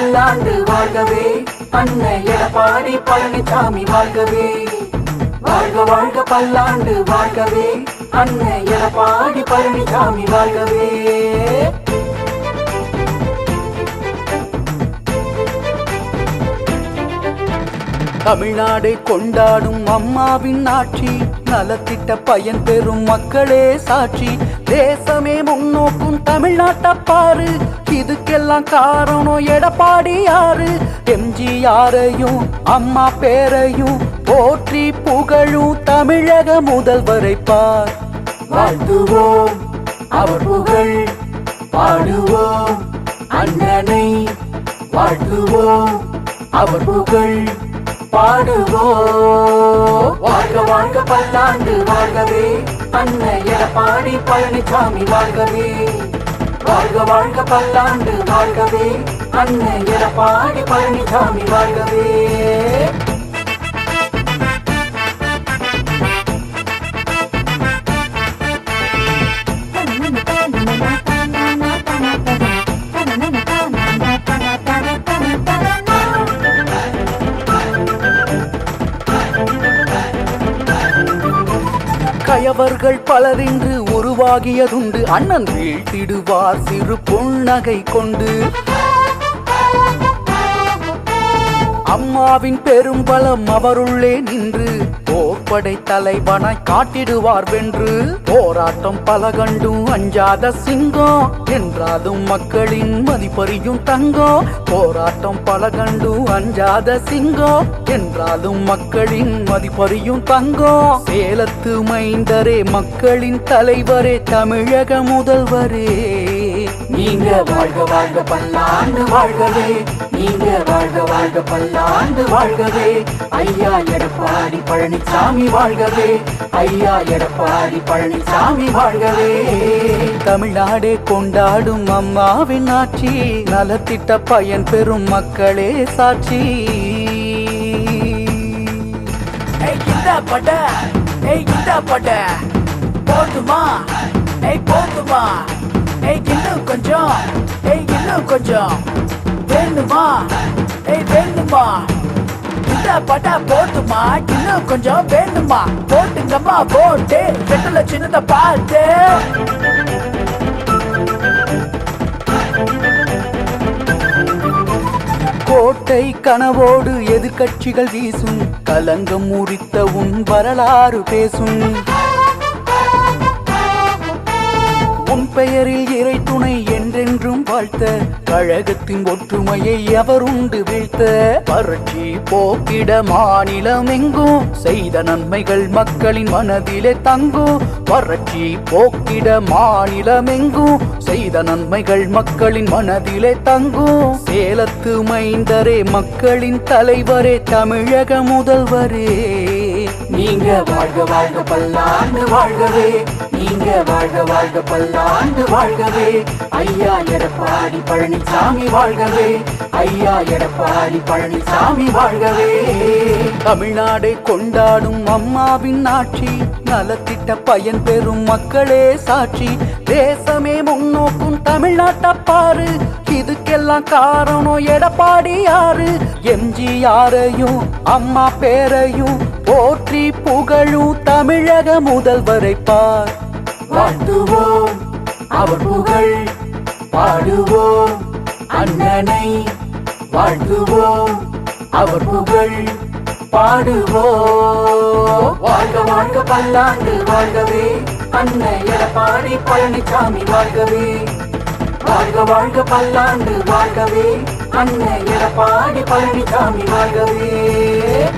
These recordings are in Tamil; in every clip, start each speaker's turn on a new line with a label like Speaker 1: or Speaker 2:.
Speaker 1: பல்லாண்டு வாழ்கவே. அன்னை எடப்பாடி பழனிசாமி வாழ்கவே. வாழ்க வாழ்க பல்லாண்டு வாழ்கவே. அன்னை எடப்பாடி பழனிசாமி வாழ்கவே.
Speaker 2: தமிழ்நாடை கொண்டாடும் அம்மாவின் ஆட்சி நலத்திட்ட பயன் பெறும் மக்களே சாட்சி. தேசமே முன்னோக்கும் தமிழ்நாட்டப்பாரு இதுக்கு இதுக்கெல்லாம் காரணம். எடப்பாடி யாரு எம்ஜிஆரையும் அம்மா பேரையும் போற்றி புகழும் தமிழக முதல்வரை பார்
Speaker 1: வாழ்த்துவோம் அவர் புகழ். பாடுவோம் அண்ணனை வாழ்த்துவோம் அவர் புகழ். பாடுவோம். வாழ்க வாழ்க பல்லாண்டு வாழ்கவே. அன்னை எடப்பாடி பழனிசாமி வாழ்கவே. வாழ்க வாழ்க பல்லாண்டு வாழ்கவே. அன்னை இறப்பாடி பழனிசாமி வாழ்கவே.
Speaker 2: கயவர்கள் பலரின்று உருவாகியதுண்டு. அண்ணன் வீழ்த்திடுவார் சிறு புன்னகை கொண்டு. அம்மாவின் பெரும்பலம் அவருள்ளே நின்று போர்ப்படை தலைவனாய் காட்டிடுவார் வென்று. போராட்டம் பல கண்டும் அஞ்சாத சிங்கம் என்றாலும் மக்களின் மதிப்பறியும் தங்கம். போராட்டம் பல கண்டும் அஞ்சாத சிங்கம் என்றாலும் மக்களின் மதிப்பறியும் தங்கம். சேலத்து மைந்தரே மக்களின் தலைவரே தமிழக முதல்வரே.
Speaker 1: நீங்க வாழ்க வாழ்க பல்லாண்டு வாழ்கவே. நீங்க வாழ்க வாழ்க பல்லாண்டு வாழ்கவே. ஐயா எடப்பாடி பழனிசாமி வாழ்கவே. ஐயா எடப்பாடி பழனிசாமி வாழ்கவே.
Speaker 2: தமிழ்நாடே கொண்டாடும் அம்மாவின் ஆட்சி நலத்திட்ட பயன் பெறும் மக்களே சாட்சி.
Speaker 3: ஏய் இந்த பட ஏய் இன்னும் கொஞ்சம். ஏய் இன்னும் கொஞ்சம். வேணுமா? ஏய் வேணுமா? இந்த பட்டா போட்டுமா? இன்னும் கொஞ்சம் வேணுமா? போட்டுங்கம்மா போட்டு. வெட்டுல சின்னதை பார்த்து
Speaker 2: கோட்டை கனவோடு எதிர்க்கட்சிகள் வீசும். கலங்கம் முறித்த உன் வரலாறு பேசும். உன் பெயரில் இறை துணை என்றென்றும் வாழ்த்த கழகத்தின் ஒற்றுமையை அவர் உண்டு வீழ்த்த. வறட்சி போக்கிட மாநிலம் எங்கும் செய்த நன்மைகள் மக்களின் மனதிலே தங்கும். வறட்சி போக்கிட மாநிலம் எங்கும் செய்த நன்மைகள் மக்களின் மனதிலே தங்கும். சேலத்து மைந்தரே மக்களின் தலைவரே தமிழக முதல்வரே.
Speaker 1: நீங்க வாழ்க வாழ்க பல்லாண்டு வாழ்கவே. நீங்க வாழ்க வாழ்க பல்லாண்டு வாழ்கவே. ஐயா எடப்பாடி பழனிசாமி வாழ்கவே. ஐயா எடப்பாடி பழனிசாமி வாழ்கவே.
Speaker 2: தமிழ்நாடை கொண்டாடும் அம்மாவின் ஆட்சி நலத்திட்ட பயன் பெறும் மக்களே சாட்சி. தேசமே முன்னோக்கும் தமிழ்நாட்டை பாரு. இதுக்கெல்லாம் காரணம் எடப்பாடி யாரு? எம்ஜிஆரையும் அம்மா பேரையும் போற்றி புகழும் தமிழக முதல்வரை பார்.
Speaker 1: வாழ்த்துவோம். அவர் புகழ் பாடுவோம். அண்ணனை வாழ்த்துவோம். அவர் புகழ் பாடுவோம். வாழ்க வாழ்க பல்லாண்டு வாழ்கவே. அன்னை எடப்பாடி பழனிசாமி வாழ்கவே. வாழ்க வாழ்க பல்லாண்டு வாழ்கவே. அண்ணன் எடப்பாடி பழனிசாமி வாழ்கவே.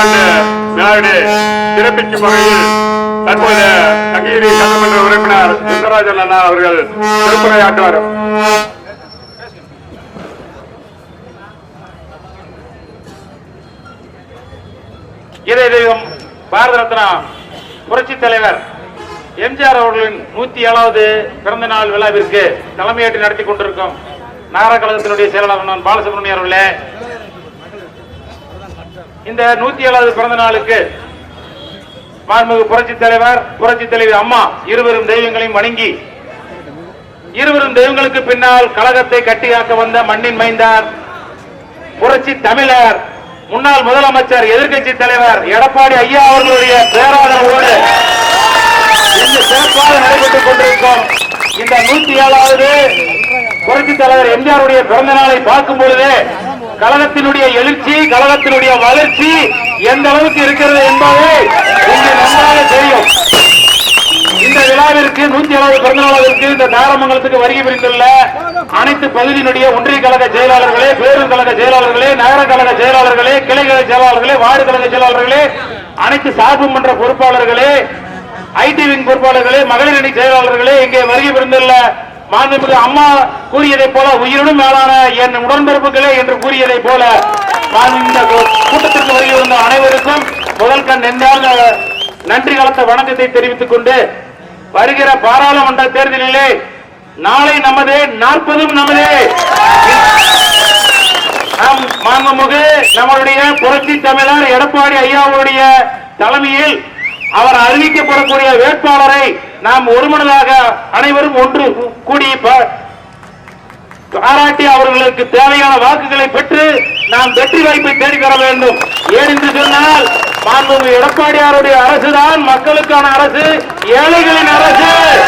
Speaker 4: சட்டமன்ற நாடு சிறப்பிக்கும் வகையில் தற்போது தங்ககிரி சட்டமன்ற உறுப்பினர் சுந்தரராஜன் அண்ணா அவர்கள் திருப்புரையாற்றுவார் இதய தெய்வம் பாரத ரத்னா புரட்சி தலைவர் எம்ஜிஆர் அவர்களின் நூத்தி ஏழாவது பிறந்த நாள் விழாவிற்கு தலைமையேற்று நடத்தி கொண்டிருக்கும் நகர கழகத்தினுடைய செயலாளர் நான் பாலசுப்ரமணியம் அவர்களே இந்த நூத்தி ஏழாவது பிறந்த நாளுக்கு மாண்புமிகு புரட்சி தலைவர் புரட்சி தலைவி அம்மா இருவரும் தெய்வங்களையும் வணங்கி இருவரும் தெய்வங்களுக்கு பின்னால் கழகத்தை கட்டியாக்க வந்த மண்ணின் மைந்தார் புரட்சி தமிழர் முன்னாள் முதலமைச்சர் எதிர்க்கட்சி தலைவர் எடப்பாடி ஐயா அவர்களுடைய பேராதரவோடு இன்று சிறப்பாக நடைபெற்றுக் கொண்டிருக்கும் இந்த நூத்தி ஏழாவது புரட்சி தலைவர் எம்ஜிஆருடைய பிறந்த நாளை பார்க்கும் பொழுது கழகத்தினுடைய எழுச்சி கழகத்தினுடைய வளர்ச்சி எந்த அளவுக்கு இருக்கிறது என்பதை நன்றாக தெரியும். இந்த விழாவிற்கு நூத்தி அறுபது பிறந்த நாளாவிற்கு இந்த தாரமங்கலத்துக்கு வருகை புரிந்துள்ள அனைத்து பகுதியினுடைய ஒன்றிய கழக செயலாளர்களே பேருந்து கழக செயலாளர்களே நகர கழக செயலாளர்களே கிளை கழக செயலாளர்களே வார்டு கழக செயலாளர்களே அனைத்து சார்பு மன்ற பொறுப்பாளர்களே ஐடி விங் பொறுப்பாளர்களே மகளிர் அணி செயலாளர்களே இங்கே வருகை புரிந்துள்ள மாண்புமிகு அம்மா கூறியதைப் போல உயிருடன் மேலான என் உடன்பிறப்புகளே என்று கூறியதைப் போல நான் இந்த கூட்டத்திற்கு வருகை அனைவருக்கும் முதல் கண் நெஞ்சார்ந்த நன்றி கலந்த வணக்கத்தை தெரிவித்துக் கொண்டு வருகிற பாராளுமன்ற தேர்தலிலே நாளை நமதே நாற்பதும் நமதே. நம் மாண்புமிகு நம்மளுடைய புரட்சி தமிழர் எடப்பாடி ஐயாவுடைய தலைமையில் அவர் அறிவிக்கப்படக்கூடிய வேட்பாளரை நாம் ஒருமனதாக அனைவரும் ஒன்று கூடி ப- பாராட்டி அவர்களுக்கு தேவையான வாக்குகளை பெற்று நாம் வெற்றி வாய்ப்பை தேடி தர வேண்டும். ஏன் என்று சொன்னால் மாண்புமிகு எடப்பாடியாருடைய அரசுதான் மக்களுக்கான அரசு ஏழைகளின் அரசு.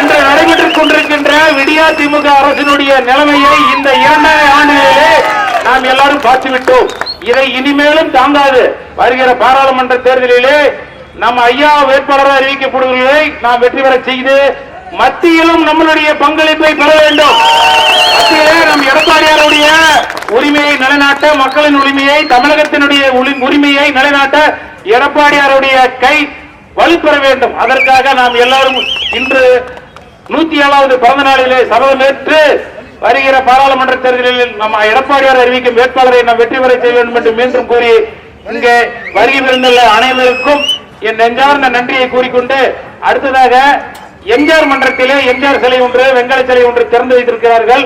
Speaker 4: இன்று நடைபெற்றுக் கொண்டிருக்கின்ற விடியா திமுக அரசினுடைய நிலைமையை இந்த இரண்டரை ஆண்டுகளிலே நாம் எல்லாரும் பார்த்துவிட்டோம். இதை இனிமேலும் தாங்காது. வருகிற பாராளுமன்ற தேர்தலிலே நம்ம ஐயா வேட்பாளராக அறிவிக்கப்படுவதை நாம் வெற்றி பெற செய்து மத்தியிலும் நம்மளுடைய பங்களிப்பை பெற வேண்டும். மத்தியிலே நம் எடப்பாடியாருடைய உரிமையை நிலைநாட்ட மக்களின் உரிமையை தமிழகத்தினுடைய உரிமையை நிலைநாட்ட எடப்பாடியாருடைய கை வலுப்பெற வேண்டும். அதற்காக நாம் எல்லாரும் இன்று நூத்தி ஏழாவது பிறந்த நாளிலே சபதமேற்று வருகிற பாராளுமன்ற தேர்தலில் நம்ம எடப்பாடியார் அறிவிக்கும் வேட்பாளரை நாம் வெற்றி பெற செய்ய வேண்டும் என்று மீண்டும் கூறி இங்கே வருகின்ற அனைவருக்கும் என் நெஞ்சார்ந்த நன்றியை கூறிக்கொண்டு அடுத்ததாக எம்ஜிஆர் மன்றத்திலே எம்ஜிஆர் சிலை ஒன்று வெங்கல சிலை ஒன்று திறந்து வைத்திருக்கிறார்கள்.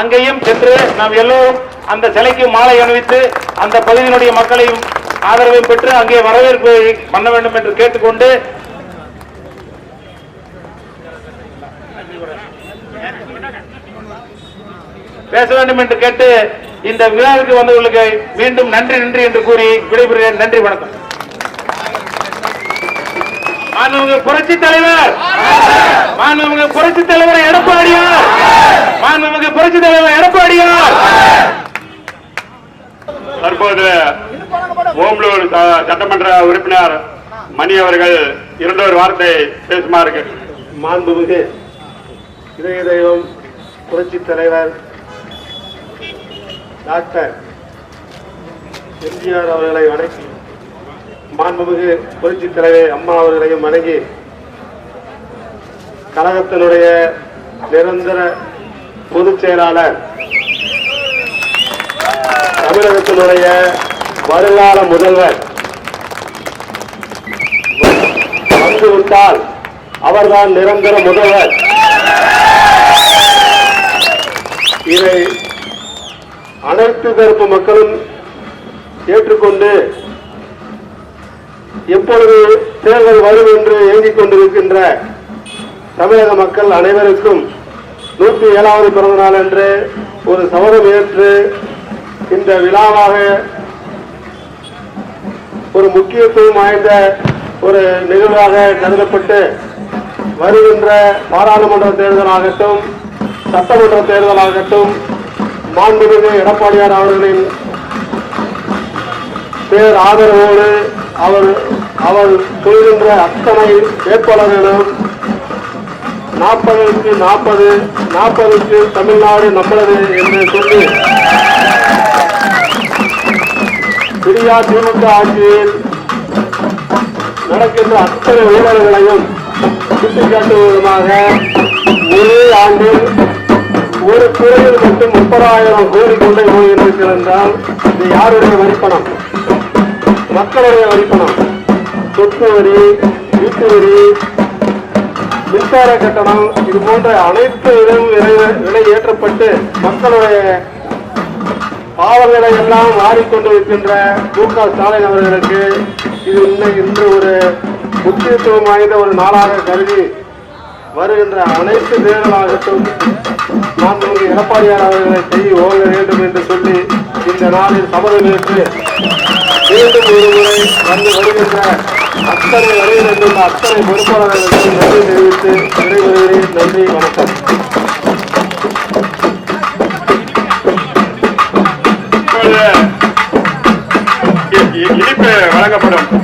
Speaker 4: அங்கேயும் சென்று நாம் எல்லோரும் அந்த சிலைக்கு மாலை அணிவித்து அந்த பகுதியினுடைய மக்களையும் ஆதரவையும் பெற்று அங்கே வரவேற்பு பண்ண வேண்டும் என்று கேட்டுக்கொண்டு பேச வேண்டும் என்று கேட்டு இந்த விழாவுக்கு வந்தவர்களுக்கு மீண்டும் நன்றி நன்றி என்று கூறி விடைபெறுகிறேன். நன்றி வணக்கம். மாண்புமிகு புரட்சி தலைவர். மாண்புமிகு புரட்சி தலைவர் எடப்பாடியார். மாண்புமிகு புரட்சி தலைவர் எடப்பாடியார்.
Speaker 5: தற்போது ஓம்லூர் சட்டமன்ற உறுப்பினர் மணி அவர்கள் இரண்டொரு வார்த்தை பேசுமாறு
Speaker 6: மாண்புமிகு இதய தெய்வம் புரட்சி தலைவர் டாக்டர் எம்ஜிஆர் அவர்களை வணக்கி மாண்புமிகு புரட்சி தலைவர் அம்மா அவர்களையும் வணங்கி கழகத்தினுடைய நிரந்தர பொதுச் செயலாளர் தமிழகத்தினுடைய வருங்கால முதல்வர் வந்துவிட்டால் அவர்தான் நிரந்தர முதல்வர். இதை அனைத்து தரப்பு மக்களும் ஏற்றுக்கொண்டு எப்பொழுது தேர்தல் வரும் என்று இயங்கிக் கொண்டிருக்கின்ற தமிழக மக்கள் அனைவருக்கும் நூற்றி ஏழாவது பிறந்த நாள் என்று ஒரு சவரம் ஏற்று இந்த விழாவாக ஒரு முக்கியத்துவம் வாய்ந்த ஒரு நிகழ்வாக கருதப்பட்டு வருகின்ற பாராளுமன்ற தேர்தலாகட்டும் சட்டமன்ற தேர்தலாகட்டும் மாண்புமிகு எடப்பாடியார் அவர்களின் பேர் ஆதரவோடு அவர் அவள் சொல்கின்ற அத்தனை வேட்பாளர்களும் நாற்பதுக்கு நாற்பது நாற்பதுக்கு தமிழ்நாடு நம்மளது என்று சொல்லி பிரியா திமுக ஆட்சியில் நடக்கின்ற அத்தனை ஊழல்களையும் சுட்டிக்காட்டும் விதமாக ஒரே ஆண்டில் ஒரு துறையில் மட்டும் முப்பதாயிரம் கோடி கொண்டே போயிருக்கிறது என்றால் இது யாருடைய வரிப்பணம்? மக்களுடைய வரிப்பணம். சொத்து வரி வீட்டு வரி மின்சார கட்டணம் இது போன்ற அனைத்து விதம் விலை ஏற்றப்பட்டு மக்களுடைய பாவங்களை எல்லாம் மாறிக்கொண்டு இருக்கின்ற மு க ஸ்டாலின் அவர்களுக்கு இது இன்னும் இன்று ஒரு முக்கியத்துவம் வாய்ந்த ஒரு நாளாக கருதி வருகின்ற அனைத்து தேர்தலாகட்டும் மாண்புமிகு எடப்பாடியார் அவர்களை செய்ய ஓக வேண்டும் என்று சொல்லி இந்த நாளில் சபதம் ஏற்று மீண்டும் ஒரு முறை வந்து வருகின்ற அத்தனை வரையில் இருந்துள்ள அத்தனை பொறுப்பாளர்களுக்கு நன்றி தெரிவித்து விடைபெறுகிறேன். நன்றி வணக்கம்.
Speaker 5: இப்பொழுது இ- இ- இனிப்பு வழங்கப்படும்.